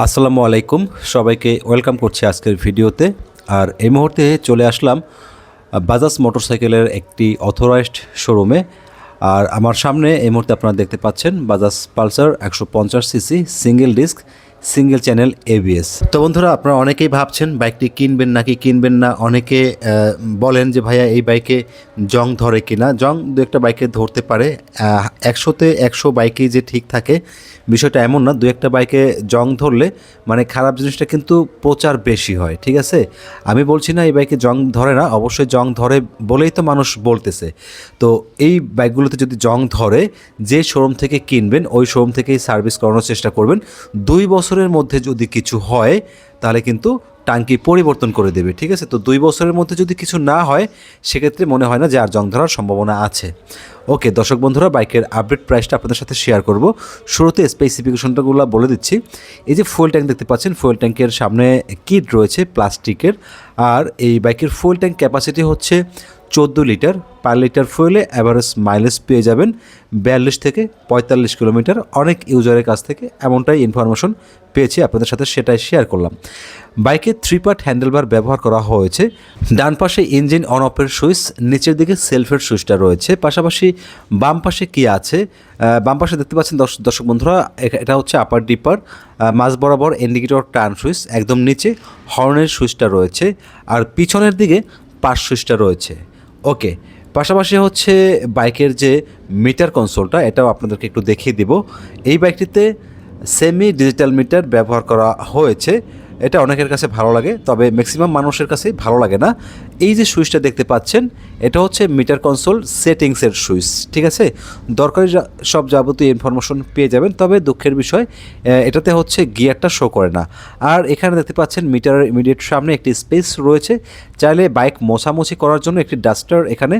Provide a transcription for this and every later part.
আসসালামু আলাইকুম। সবাইকে ওয়েলকাম করছি আজকের ভিডিওতে। আর এই মুহূর্তে চলে আসলাম বাজাজ মোটরসাইকেলের একটি অথরাইজড শোরুমে। আর আমার সামনে এই মুহূর্তে আপনারা দেখতে পাচ্ছেন বাজাজ পালসার একশো পঞ্চাশ CC, single disc. Single channel ABS তো বন্ধুরা, আপনারা অনেকেই ভাবছেন বাইকটি কিনবেন নাকি কিনবেন না। অনেকে বলেন যে, ভাইয়া, এই বাইকে জং ধরে কিনা? জং দু একটা বাইকে ধরতে পারে। একশোতে একশো বাইকেই যে ঠিক থাকে, বিষয়টা এমন না। দু একটা বাইকে জং ধরলে মানে খারাপ জিনিসটা কিন্তু প্রচার বেশি হয়, ঠিক আছে? আমি বলছি না, এই বাইকে জং ধরে না। অবশ্যই জং ধরে বলেই তো মানুষ বলতেছে। তো এই বাইকগুলোতে যদি জং ধরে, যে শোরুম থেকে কিনবেন, ওই শোরুম থেকেই সার্ভিস করানোর চেষ্টা করবেন। দুই বছরের মধ্যে যদি কিছু হয়, তাহলে কিন্তু টাঙ্কি পরিবর্তন করে দেবে, ঠিক আছে? তো দুই বছরের মধ্যে যদি কিছু না হয়, সেক্ষেত্রে মনে হয় না যে আর জং ধরার সম্ভাবনা আছে। ওকে, দর্শক বন্ধুরা, বাইকের আপডেট প্রাইসটা আপনাদের সাথে শেয়ার করব। শুরুতে স্পেসিফিকেশনটাগুলো বলে দিচ্ছি। এই যে ফুয়েল ট্যাঙ্ক দেখতে পাচ্ছেন ফুয়েল ট্যাঙ্কের সামনে কিট রয়েছে প্লাস্টিকের আর এই বাইকের ফুয়েল ট্যাঙ্ক ক্যাপাসিটি হচ্ছে চোদ্দ লিটার পার লিটার ফুয়েলে অ্যাভারেজ মাইলেজ পেয়ে যাবেন বিয়াল্লিশ থেকে পঁয়তাল্লিশ কিলোমিটার। অনেক ইউজারের কাছ থেকে এমনটাই ইনফরমেশন পেয়েছি, আপনাদের সাথে সেটাই শেয়ার করলাম। বাইকে থ্রি পার্ট হ্যান্ডেলবার ব্যবহার করা হয়েছে। ডান পাশে ইঞ্জিন অন অফের সুইচ, নিচের দিকে সেলফের সুইচটা রয়েছে। পাশাপাশি বাম পাশে কী আছে? বাম পাশে দেখতে পাচ্ছেন দর্শ- দর্শক বন্ধুরা এটা হচ্ছে আপার ডিপার মাঝ বরাবর ইন্ডিকেটর টার্ন সুইচ, একদম নিচে হর্নের সুইচটা রয়েছে। আর পিছনের দিকে পাশ সুইচটা রয়েছে। ওকে, পাশাপাশি হচ্ছে বাইকের যে মিটার কনসোলটা, এটাও আপনাদেরকে একটু দেখিয়ে দিব। এই বাইকটিতে সেমি ডিজিটাল মিটার ব্যবহার করা হয়েছে। এটা অনেকের কাছে ভালো লাগে, তবে ম্যাক্সিমাম মানুষের কাছেই ভালো লাগে না। এই যে সুইচটা দেখতে পাচ্ছেন, এটা হচ্ছে মিটার কনসোল সেটিংসের সুইচ, ঠিক আছে? দরকারি সব যাবতীয় ইনফরমেশন পেয়ে যাবেন, তবে দুঃখের বিষয় এটাতে হচ্ছে গিয়ারটা শো করে না। আর এখানে দেখতে পাচ্ছেন মিটারের ইমিডিয়েট সামনে একটি স্পেস রয়েছে, চাইলে বাইক মোছামুছি করার জন্য একটি ডাস্টার এখানে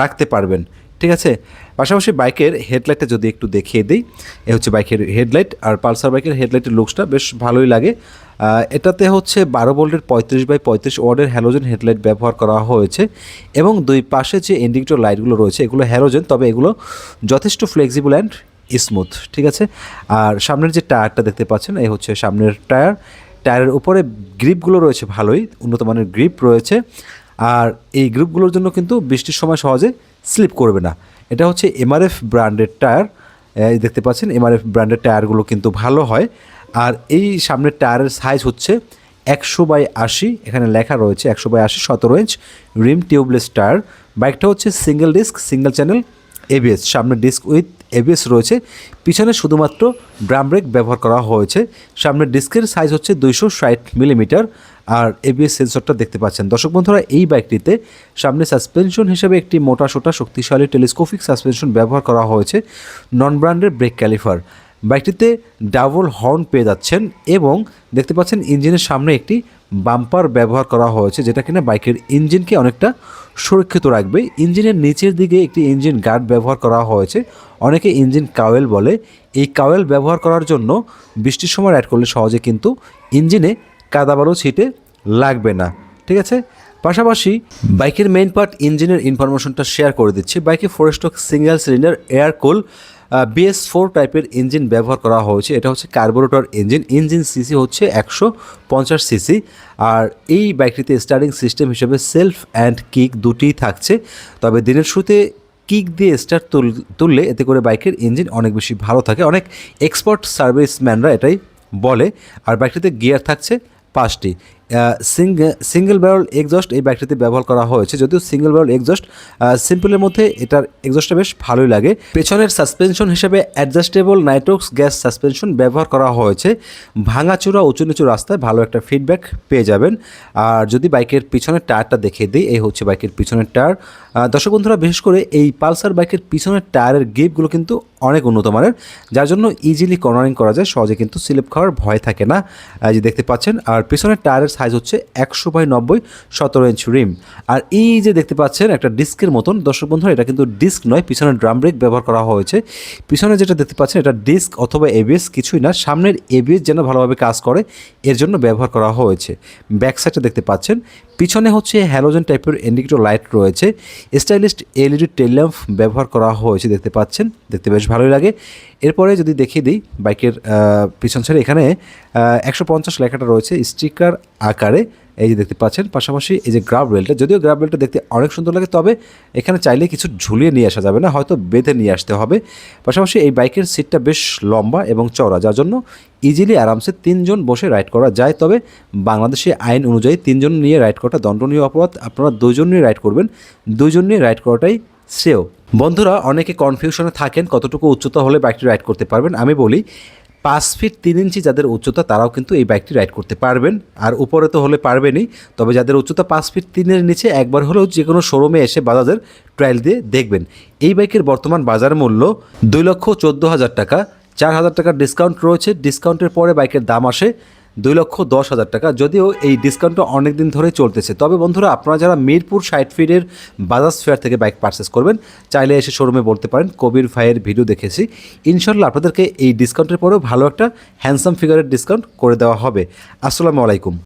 রাখতে পারবেন, ঠিক আছে? পাশাপাশি বাইকের হেডলাইটটা যদি একটু দেখিয়ে দিই, এ হচ্ছে বাইকের হেডলাইট আর পালসার বাইকের হেডলাইটের লুকসটা বেশ ভালোই লাগে। এটাতে হচ্ছে বারো ভোল্টের পঁয়ত্রিশ বাই পঁয়ত্রিশ ওয়ার্ডের হ্যালোজেন হেডলাইট ব্যবহার করা হয়েছে এবং দুই পাশে যে ইন্ডিকেটর লাইটগুলো রয়েছে, এগুলো হ্যালোজেন তবে এগুলো যথেষ্ট ফ্লেক্সিবল অ্যান্ড স্মুথ ঠিক আছে? আর সামনের যে টায়ারটা দেখতে পাচ্ছেন, এই হচ্ছে সামনের টায়ার। টায়ারের উপরে গ্রিপগুলো রয়েছে ভালোই, উন্নত মানের গ্রিপ রয়েছে। আর এই গ্রিপগুলোর জন্য কিন্তু বৃষ্টির সময় সহজে স্লিপ করবে না। এটা হচ্ছে এমআরএফ ব্র্যান্ডের টায়ার। দেখতে পাচ্ছেন এমআরএফ ব্র্যান্ডের টায়ারগুলো কিন্তু ভালো হয়। আর এই সামনের টায়ারের সাইজ হচ্ছে একশো বাই আশি, এখানে লেখা রয়েছে একশো বাই আশি, সতেরো ইঞ্চ রিম টিউবলেস টায়ার বাইকটা হচ্ছে single disc single channel ABS সামনে ডিস্ক উইথ এবিএস রয়েছে। পিছনে শুধুমাত্র ড্রাম ব্রেক ব্যবহার করা হয়েছে। সামনের ডিস্কের সাইজ হচ্ছে দুইশো ষাট মিলিমিটার আর এবিএস সেন্সরটা দেখতে পাচ্ছেন। দর্শক বন্ধুরা, এই বাইকটিতে সামনে সাসপেনশন হিসেবে একটি মোটা সোটা শক্তিশালী টেলিস্কোপিক সাসপেনশন ব্যবহার করা হয়েছে। নন ব্র্যান্ডের ব্রেক ক্যালিফার বাইকটিতে ডাবল হর্ন পেয়ে যাচ্ছেন এবং দেখতে পাচ্ছেন ইঞ্জিনের সামনে একটি বাম্পার ব্যবহার করা হয়েছে, যেটা কিনা বাইকের ইঞ্জিনকে অনেকটা সুরক্ষিত রাখবে। ইঞ্জিনের নিচের দিকে একটি ইঞ্জিন গার্ড ব্যবহার করা হয়েছে। অনেকে ইঞ্জিন কাওয়েল বলে। এই কাওয়েল ব্যবহার করার জন্য বৃষ্টির সময় অ্যাড করলে সহজে কিন্তু ইঞ্জিনে কাদাবালু ছিটে লাগবে না। ঠিক আছে? পাশাপাশি বাইকের মেইন পার্ট ইঞ্জিনের ইনফরমেশনটা শেয়ার করে দিচ্ছি। বাইকে four stroke single cylinder air cool BS four টাইপের ইঞ্জিন ব্যবহার করা হয়েছে। এটা হচ্ছে কার্বোরেটর ইঞ্জিন ইঞ্জিন সিসি হচ্ছে একশো পঞ্চাশ সিসি আর এই বাইকটিতে স্টার্টিং সিস্টেম হিসেবে সেলফ অ্যান্ড কিক দুটিই থাকছে। তবে দিনের শুরুতে কিক দিয়ে স্টার্ট তুল তুললে এতে করে বাইকের ইঞ্জিন অনেক বেশি ভালো থাকে। অনেক এক্সপার্ট সার্ভিসম্যানরা এটাই বলে। আর বাইকটিতে গিয়ার থাকছে পাঁচটি। সিঙ্গেল ব্যারল এক্সস্ট এই বাইকটিতে ব্যবহার করা হয়েছে। যদিও সিঙ্গেল ব্যারল এক্সস্ট সিম্পলের মধ্যে এটার এক্সস্টটা বেশ ভালোই লাগে। পেছনের সাসপেনশন হিসেবে অ্যাডজাস্টেবল নাইট্রোক্স গ্যাস সাসপেনশন ব্যবহার করা হয়েছে। ভাঙাচোরা উঁচু নিচু রাস্তায় ভালো একটা ফিডব্যাক পেয়ে যাবেন। আর যদি বাইকের পিছনের টায়ারটা দেখিয়ে দিই, এই হচ্ছে বাইকের পিছনের টায়ার। দর্শক বন্ধুরা, বিশেষ করে এই পালসার বাইকের পিছনের টায়ারের গিপগুলো কিন্তু অনেক উন্নত মানের। যার জন্য ইজিলি কর্নারিং করা যায়, সহজে কিন্তু স্লিপ খাওয়ার ভয় থাকে না। যে দেখতে পাচ্ছেন, আর পিছনের টায়ারের সাইজ হচ্ছে একশো বাই নব্বই সতেরো ইঞ্চ রিম আর এই যে দেখতে পাচ্ছেন, একটা ডিস্কের মতন। দর্শক বন্ধুরা, এটা কিন্তু ডিস্ক নয় পিছনে ড্রাম ব্রেক ব্যবহার করা হয়েছে। পিছনে যেটা দেখতে পাচ্ছেন, এটা ডিস্ক অথবা এবিএস কিছুই না, সামনের এবিএস যেন ভালোভাবে কাজ করে, এর জন্য ব্যবহার করা হয়েছে। ব্যাক সাইডটা দেখতে পাচ্ছেন, পিছনে হচ্ছে হ্যালোজেন টাইপের ইন্ডিকেটর লাইট রয়েছে। স্টাইলিস্ট এলইডি টেল ব্যবহার করা হয়েছে, দেখতে পাচ্ছেন, দেখতে বেশ ভালোই লাগে। এরপরে যদি দেখিয়ে দিই, বাইকের পিছন ছেড়ে এখানে একশো পঞ্চাশ লেখাটা রয়েছে স্টিকার আকারে এই যে দেখতে পাচ্ছেন, পাশাপাশি এই যে গ্রাব রেলটা যদিও গ্রাব রেলটা দেখতে অনেক সুন্দর লাগে, তবে এখানে চাইলে কিছু ঝুলিয়ে নিয়ে আসা যাবে না, হয়তো বেঁধে নিয়ে আসতে হবে। পাশাপাশি এই বাইকের সিটটা বেশ লম্বা এবং চওড়া, যার জন্য ইজিলি আরামসে তিনজন বসে রাইড করা যায়। তবে বাংলাদেশি আইন অনুযায়ী তিনজন নিয়ে রাইড করাটা দণ্ডনীয় অপরাধ, আপনারা দুজন নিয়ে রাইড করবেন দুজন নিয়ে রাইড করাটাই শ্রেয়। বন্ধুরা, অনেকে কনফিউশনে থাকেন কতটুকু উচ্চতা হলে বাইকটি রাইড করতে পারবেন, আমি বলি পাঁচ ফিট তিন ইঞ্চি যাদের উচ্চতা, তারাও কিন্তু এই বাইকটি রাইড করতে পারবেন। আর উপরে তো হলে পারবেনই, তবে যাদের উচ্চতা পাঁচ ফিট তিনের নিচে, একবার হলেও যে কোনো শোরুমে এসে বাজাজের ট্রায়াল দিয়ে দেখবেন। এই বাইকের বর্তমান বাজার মূল্য দুই লক্ষ চোদ্দ হাজার টাকা। চার হাজার টাকার ডিসকাউন্ট রয়েছে। ডিসকাউন্টের পরে বাইকের দাম আসে দুই লক্ষ দশ হাজার টাকা। যদিও এই ডিসকাউন্টটা অনেক দিন ধরে চলতেছে। তবে বন্ধুরা, আপনারা যারা মিরপুর সাইড ফিডের বাজাজ ফেয়ার থেকে বাইক পারচেস করবেন, চাইলে এসে শোরুমে বলতে পারেন, কবির ভাইয়ের ভিডিও দেখেছি। ইনশাল্লাহ আপনাদেরকে এই ডিসকাউন্টের পরেও ভালো একটা হ্যান্ডসাম ফিগারের ডিসকাউন্ট করে দেওয়া হবে। আসসালামু আলাইকুম।